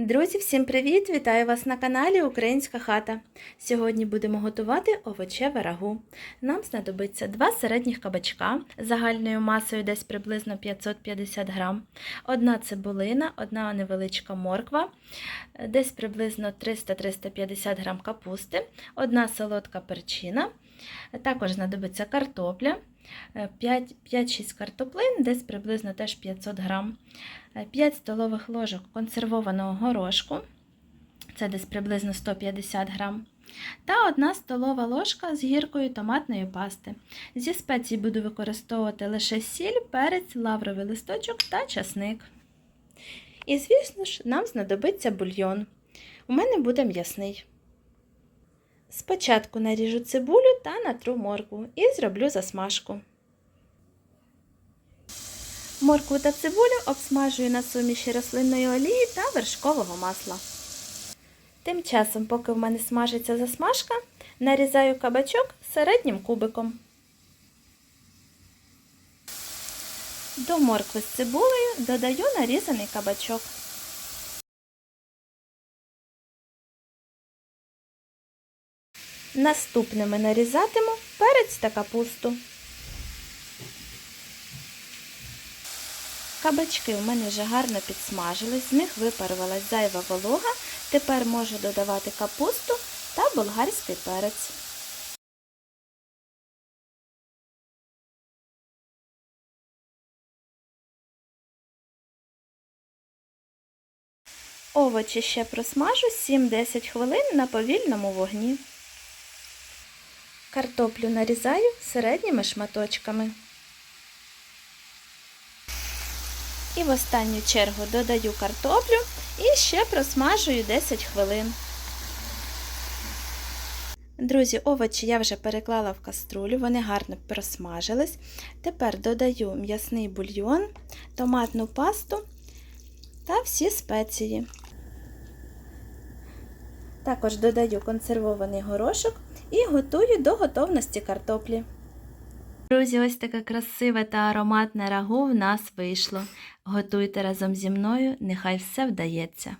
Друзі, всім привіт! Вітаю вас на каналі Українська хата. Сьогодні будемо готувати овочеве рагу. Нам знадобиться два середніх кабачка загальною масою десь приблизно 550 грам, одна цибулина, одна невеличка морква, десь приблизно 300-350 грам капусти, одна солодка перчина. Також знадобиться картопля. 5-6 картоплин, десь приблизно теж 500 грам, 5 столових ложок консервованого горошку, це десь приблизно 150 грам, та 1 столова ложка з гіркою томатної пасти. Зі спецій буду використовувати лише сіль, перець, лавровий листочок та часник. І, звісно ж, нам знадобиться бульйон. У мене буде м'ясний. Спочатку наріжу цибулю та натру моркву і зроблю засмажку. Моркву та цибулю обсмажую на суміші рослинної олії та вершкового масла. Тим часом, поки в мене смажиться засмажка, нарізаю кабачок середнім кубиком. До моркви з цибулею додаю нарізаний кабачок. Наступними нарізатиму перець та капусту. Кабачки у мене вже гарно підсмажились, з них випарувалась зайва волога. Тепер можу додавати капусту та болгарський перець. Овочі ще просмажу 7-10 хвилин на повільному вогні. Картоплю нарізаю середніми шматочками. І в останню чергу додаю картоплю і ще просмажую 10 хвилин. Друзі, овочі я вже переклала в каструлю, вони гарно просмажились. Тепер додаю м'ясний бульйон, томатну пасту та всі спеції. Також додаю консервований горошок і готую до готовності картоплі. Друзі, ось таке красиве та ароматне рагу в нас вийшло. Готуйте разом зі мною, нехай все вдається.